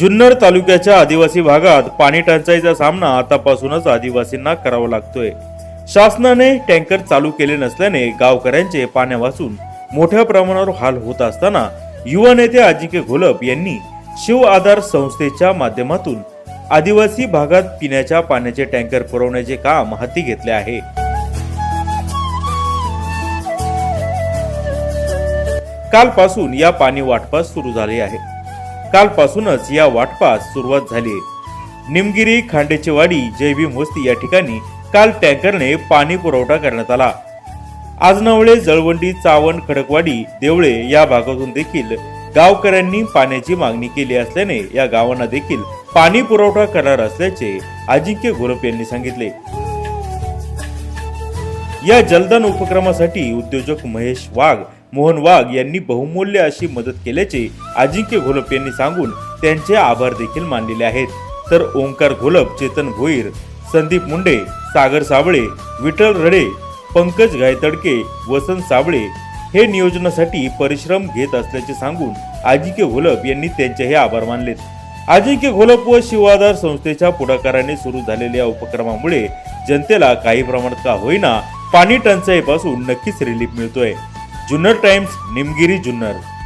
जुन्नर तालुक्याच्या आदिवासी भागात पाणी टंचाईचा सामना आतापासूनच आदिवासींना करावा लागतोय. शासनाने टँकर चालू केले नसल्याने गावकऱ्यांचे पाण्यापासून मोठ्या प्रमाणावर हाल होत असताना युवा नेते अजिंक्य घोलप यांनी शिव आधार संस्थेच्या माध्यमातून आदिवासी भागात पिण्याच्या पाण्याचे टँकर पुरवण्याचे काम हाती घेतले आहे. कालपासून या पाणी वाटपास सुरू झाले आहे. कालपासूनच या वाटपास सुरुवात झाली. निमगिरी खांडेचेवाडी जयभीम वस्ती या ठिकाणी काल टँकरने पाणी पुरवठा करण्यात आला. आजनावळे जळवंडी चावण खडकवाडी देवळे या भागातून देखील गावकऱ्यांनी पाण्याची मागणी केली असल्याने या गावांना देखील पाणी पुरवठा करणार असल्याचे अजिंक्य गोरप यांनी सांगितले. या जलदान उपक्रमासाठी उद्योजक महेश वाघ मोहन वाघ यांनी बहुमूल्य अशी मदत केल्याचे अजिंक्य घोलप यांनी सांगून त्यांचे आभार देखील मानलेले आहेत. तर ओंकार घोलप चेतन भोईर संदीप मुंडे सागर साबळे विठ्ठल रडे पंकज गायतडके वसंत साबळे हे नियोजनासाठी परिश्रम घेत असल्याचे सांगून अजिंक्य घोलप यांनी त्यांचे हे आभार मानलेत. अजिंक्य घोलप व शिवाधार संस्थेच्या पुढाकाराने सुरू झालेल्या उपक्रमामुळे जनतेला काही प्रमाणात का होईना पाणी टंचाईपासून नक्कीच रिलीफ मिळतोय. जुन्नर टाइम्स निमगिरी जुन्नर.